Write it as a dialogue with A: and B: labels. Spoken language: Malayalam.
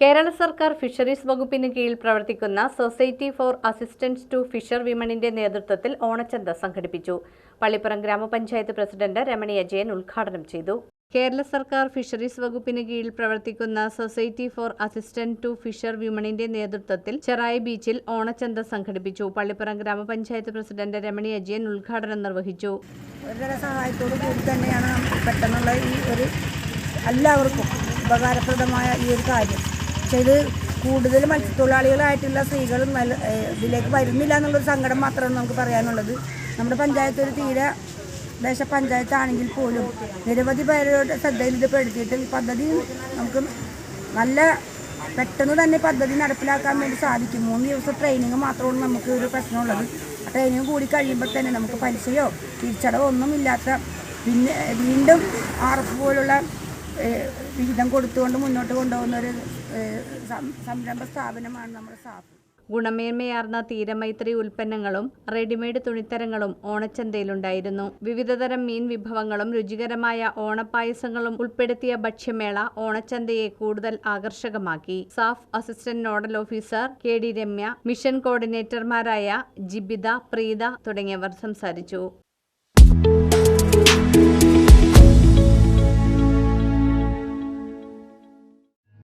A: കേരള സർക്കാർ ഫിഷറീസ് വകുപ്പിന് കീഴിൽ പ്രവർത്തിക്കുന്ന society for assistance to fisher വിമണിന്റെ നേതൃത്വത്തിൽ ഓണച്ചന്ത സംഘടിപ്പിച്ചു. പള്ളിപ്പുറം ഗ്രാമപഞ്ചായത്ത് പ്രസിഡന്റ് രമണി അജയൻ ഉദ്ഘാടനം ചെയ്തു. കേരള സർക്കാർ ഫിഷറീസ് വകുപ്പിന് കീഴിൽ പ്രവർത്തിക്കുന്ന society for assistant to fisher വിമണിന്റെ നേതൃത്വത്തിൽ ചെറായി ബീച്ചിൽ ഓണച്ചന്ത സംഘടിപ്പിച്ചു. പള്ളിപ്പുറം ഗ്രാമപഞ്ചായത്ത് പ്രസിഡന്റ് രമണി അജയൻ ഉദ്ഘാടനം നിർവഹിച്ചു.
B: കൂടി തന്നെയാണ് ഈ ഒരു എല്ലാവർക്കും ഉപകാരപ്രദമായ ഈ ഒരു കാര്യം. പക്ഷേ ഇത് കൂടുതൽ മത്സ്യത്തൊഴിലാളികളായിട്ടുള്ള സ്ത്രീകളും നല്ല ഇതിലേക്ക് വരുന്നില്ല എന്നുള്ളൊരു സങ്കടം മാത്രമാണ് നമുക്ക് പറയാനുള്ളത്. നമ്മുടെ പഞ്ചായത്ത് ഒരു തീരെ ദേശ പഞ്ചായത്താണെങ്കിൽ പോലും നിരവധി പേരുടെ ശ്രദ്ധയിൽ ഇത് പെടുത്തിയിട്ട് ഈ പദ്ധതി നമുക്ക് നല്ല പെട്ടെന്ന് തന്നെ പദ്ധതി നടപ്പിലാക്കാൻ വേണ്ടി സാധിക്കും. മൂന്ന് ദിവസം ട്രെയിനിങ് മാത്രമാണ് നമുക്ക് ഒരു പ്രശ്നമുള്ളത്. ട്രെയിനിങ് കൂടി കഴിയുമ്പോൾ തന്നെ നമുക്ക് പലിശയോ തിരിച്ചടവോ ഒന്നുമില്ലാത്ത പിന്നെ വീണ്ടും ആർ എഫ് പോലുള്ള വിഹിതം കൊടുത്തുകൊണ്ട് മുന്നോട്ട് കൊണ്ടുപോകുന്ന ഒരു സംരംഭ സ്ഥാപനമാണ് നമ്മുടെ സാഫ്
A: ഗുണമേന്മയാർന്ന തീരമൈത്രി ഉൽപ്പന്നങ്ങളും റെഡിമെയ്ഡ് തുണിത്തരങ്ങളും ഓണച്ചന്തയിലുണ്ടായിരുന്നു. വിവിധതരം മീൻ വിഭവങ്ങളും രുചികരമായ ഓണപ്പായസങ്ങളും ഉൾപ്പെടുത്തിയ ഭക്ഷ്യമേള ഓണച്ചന്തയെ കൂടുതൽ ആകർഷകമാക്കി. SAF assistant nodal officer K D Ramya mission കോർഡിനേറ്റർമാരായ Jibitha Preetha തുടങ്ങിയവർ സംസാരിച്ചു.